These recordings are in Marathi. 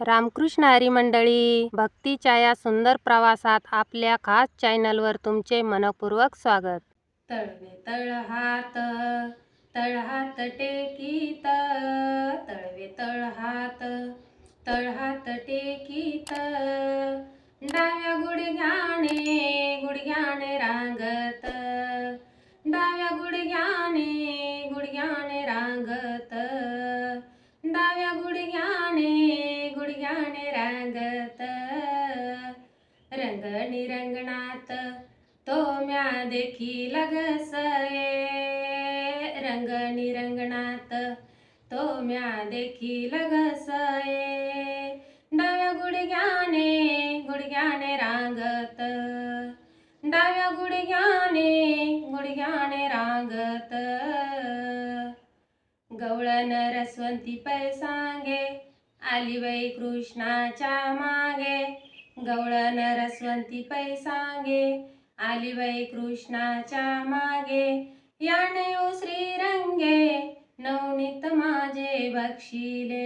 रामकृष्ण हरी मंडळी भक्तीच्या या सुंदर प्रवासात आपल्या खास चॅनलवर तुमचे मनपूर्वक स्वागत. तळवे तळहात तळहात टेकीत तळवे तळहात तळहात टेकीत. डाव्या गुडघ्याने निरंगणात रंगणात तो म्या देखी घसये रंगणी रंगणात तो म्या देखी घसये डाव्या गुडघ्याने गुडघ्याने रांगत. डाव्या गुडघ्याने गुडघ्याने रांगत. गवळण रसवंती पैसांगे आली बाई कृष्णाच्या मागे. गवळण रसवंती पैसांगे आली बाई कृष्णाच्या मागे. याने ओ श्रीरंगे नवनीत माझे बक्षिले.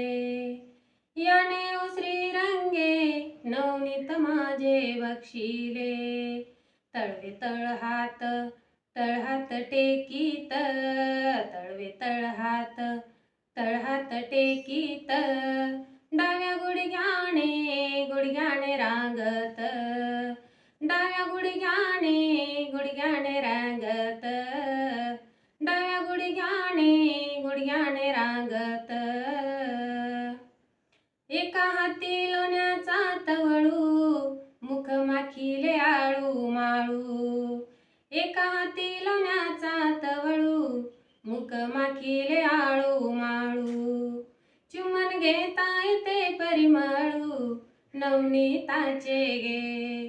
याने ओ श्रीरंगे नवनीत माझे बक्षिले. तळवे तळहात तळहात टेकीत तळवे तळहात तळहात टेकीत. डाव्या गुडघ्याने गुडघ्याने रांगत. डाव्या गुडघ्याने गुडघ्याने रांगत. डाव्या गुडघ्याने गुडघ्याने रांगत. एका हाती लोण्याचा तवळू मुख माखिले आळू माळू. एका हाती लोण्याचा तवळू मुख माखिले आळू माळू. चुमन घेता येते परिमाळू नवनीताचे गे.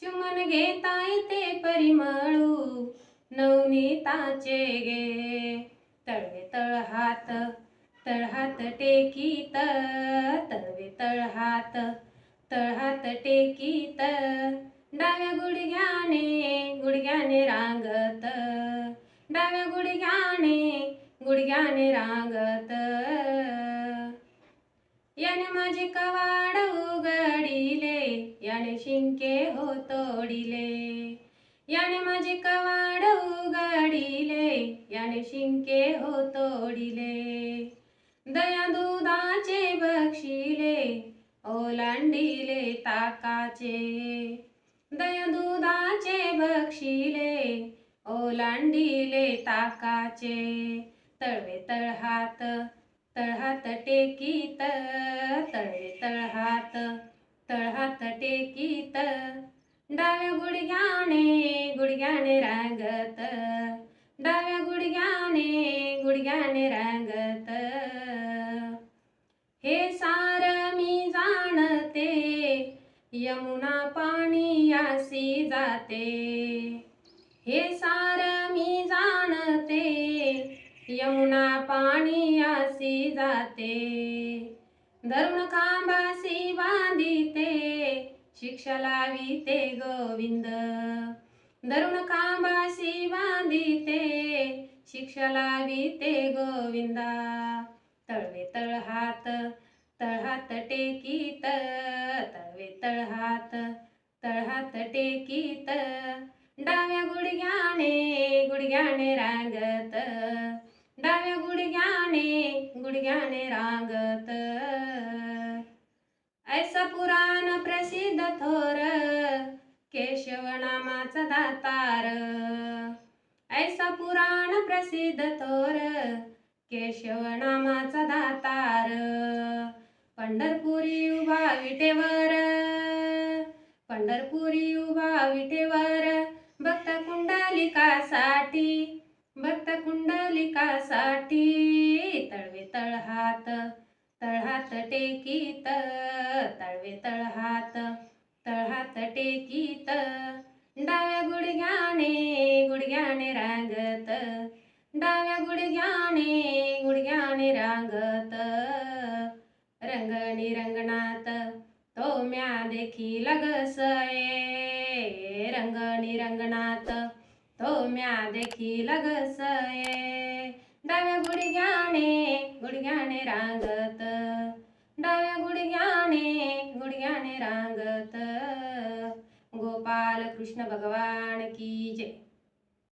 चुमन घेता येते परिमाळू नवनीताचे गे. तळवे तळहात तळहात टेकीत तळवे तळहात तळहात टेकीत. डाव्या गुडघ्याने गुडघ्याने रांगत डाव्या गुडघ्याने गुडघ्याने रांगत. याने माझे कवाड उघडिले याने शिंके हो तोडिले. याने माझे कवाड उघडिले याने शिंके हो तोडिले. दया दुधाचे बक्षिले ओलांडिले ताकाचे. दया दुधाचे बक्षिले ओलांडिले ताकाचे. तळवे तळहात तळहात टेकीत तळे तळहात तळहात टेकीत. डाव्या गुडघ्याने गुडघ्याने रांगत डाव्या गुडघ्याने गुडघ्याने रांगत. हे सार मी जाणते यमुना पाणी यासी जाते. हे सार यमुना पाणी आसी जाते. धरून खांबासी बांधिते. शिक्षा लाविते गोविंद. धरून खांबासी बांधिते. शिक्षा लाविते गोविंदा. तळवे तळहात तळहात टेकीत तळवे तळहात तळहात टेकीत. डाव्या गुडघ्याने गुडघ्याने रांगत. डाव्या गुडघ्याने गुडघ्याने रांगत. ऐसा पुराण प्रसिद्ध थोर केशव नामाचा दातार. ऐसा पुराण प्रसिद्ध थोर केशव नामाचा दातार. पंढरपुरी उभा विटेवर पंढरपुरी उभा विटेवर भक्त कुंडलिकासाठी भक्त कुंडलिकासाठी. तळवे तळहात तळहात टेकीत तळवे तळहात तळहात टेकीत. डाव्या गुडघ्याने गुडघ्याने रांगत डाव्या गुडघ्याने गुडघ्याने रांगत. रंगणी रंगणात तो म्या देखील लगसये रंगणी रंगणात तो म्या देखील घसये डाव्या गुडघ्याने गुडघ्याने रांगत. डाव्या गुडघ्याने गुडघ्याने रांगत. गोपाल कृष्ण भगवान की जय.